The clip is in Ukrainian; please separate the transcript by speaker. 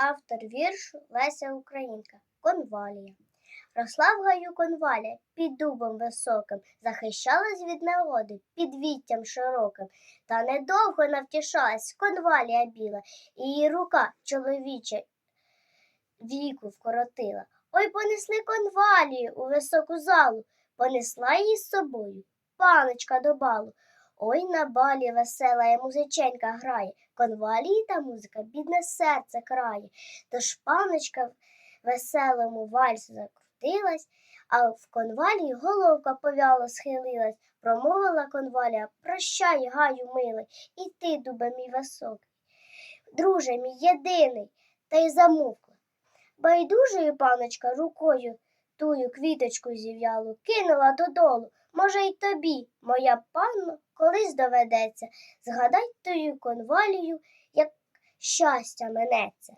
Speaker 1: Автор віршу Леся Українка. Конвалія. Росла в гаю конвалія під дубом високим, захищалась від негоди під віттям широким. Та недовго навтішалась конвалія біла, її рука чоловіча віку вкоротила. Ой, понесли конвалію у високу залу, понесла її з собою, паночка до балу. Ой, на балі весела музиченька грає, конвалії та музика бідне серце крає. Тож паночка в веселому вальсу закрутилась, а в конвалії головка повяло схилилась. Промовила конвалія, прощай, гаю милий, і ти, дубе мій високий. Друже мій єдиний, та й замовкла. Байдужою паночка рукою тую квіточку зів'ялу кинула додолу. Може, й тобі, моя панно, колись доведеться. Згадай тую конвалію, як щастя минеться.